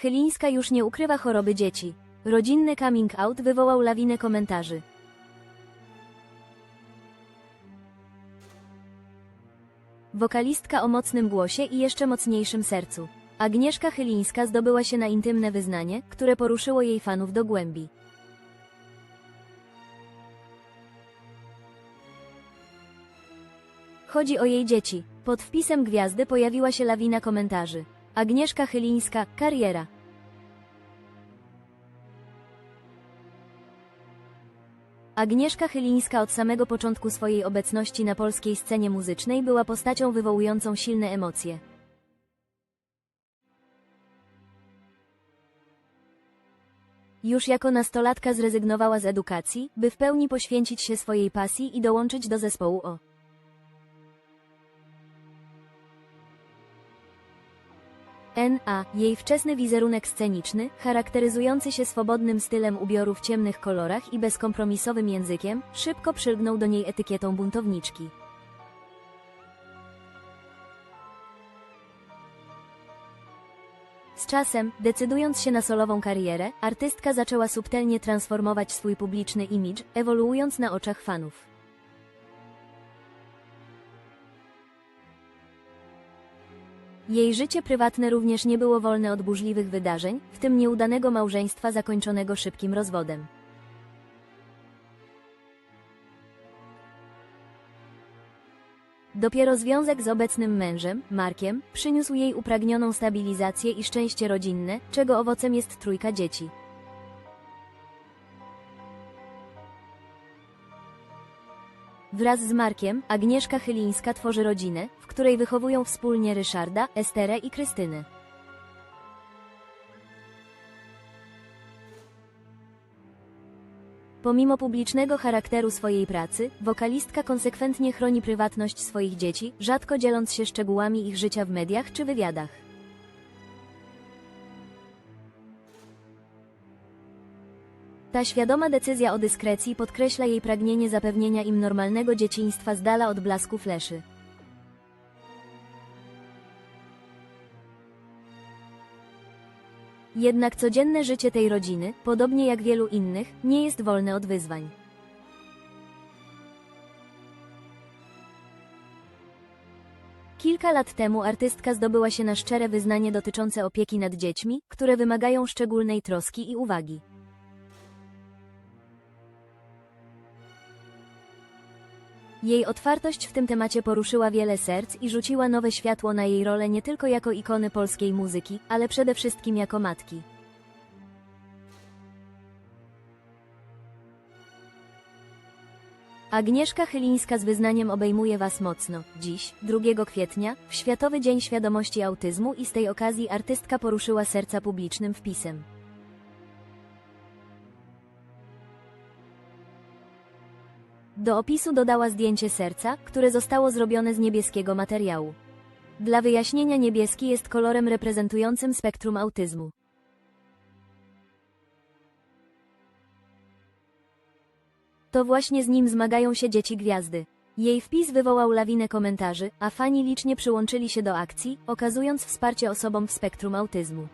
Chylińska już nie ukrywa choroby dzieci. Rodzinny coming out wywołał lawinę komentarzy. Wokalistka o mocnym głosie i jeszcze mocniejszym sercu. Agnieszka Chylińska zdobyła się na intymne wyznanie, które poruszyło jej fanów do głębi. Chodzi o jej dzieci. Pod wpisem gwiazdy pojawiła się lawina komentarzy. Agnieszka Chylińska, kariera. Agnieszka Chylińska od samego początku swojej obecności na polskiej scenie muzycznej była postacią wywołującą silne emocje. Już jako nastolatka zrezygnowała z edukacji, by w pełni poświęcić się swojej pasji i dołączyć do zespołu O. N.A. Jej wczesny wizerunek sceniczny, charakteryzujący się swobodnym stylem ubioru w ciemnych kolorach i bezkompromisowym językiem, szybko przylgnął do niej etykietą buntowniczki. Z czasem, decydując się na solową karierę, artystka zaczęła subtelnie transformować swój publiczny imidż, ewoluując na oczach fanów. Jej życie prywatne również nie było wolne od burzliwych wydarzeń, w tym nieudanego małżeństwa zakończonego szybkim rozwodem. Dopiero związek z obecnym mężem, Markiem, przyniósł jej upragnioną stabilizację i szczęście rodzinne, czego owocem jest trójka dzieci. Wraz z Markiem, Agnieszka Chylińska tworzy rodzinę, w której wychowują wspólnie Ryszarda, Esterę i Krystynę. Pomimo publicznego charakteru swojej pracy, wokalistka konsekwentnie chroni prywatność swoich dzieci, rzadko dzieląc się szczegółami ich życia w mediach czy wywiadach. Ta świadoma decyzja o dyskrecji podkreśla jej pragnienie zapewnienia im normalnego dzieciństwa z dala od blasku fleszy. Jednak codzienne życie tej rodziny, podobnie jak wielu innych, nie jest wolne od wyzwań. Kilka lat temu artystka zdobyła się na szczere wyznanie dotyczące opieki nad dziećmi, które wymagają szczególnej troski i uwagi. Jej otwartość w tym temacie poruszyła wiele serc i rzuciła nowe światło na jej rolę nie tylko jako ikony polskiej muzyki, ale przede wszystkim jako matki. Agnieszka Chylińska z wyznaniem obejmuje Was mocno. Dziś, 2 kwietnia, w Światowy Dzień Świadomości Autyzmu i z tej okazji artystka poruszyła serca publicznym wpisem. Do opisu dodała zdjęcie serca, które zostało zrobione z niebieskiego materiału. Dla wyjaśnienia niebieski jest kolorem reprezentującym spektrum autyzmu. To właśnie z nim zmagają się dzieci gwiazdy. Jej wpis wywołał lawinę komentarzy, a fani licznie przyłączyli się do akcji, okazując wsparcie osobom w spektrum autyzmu.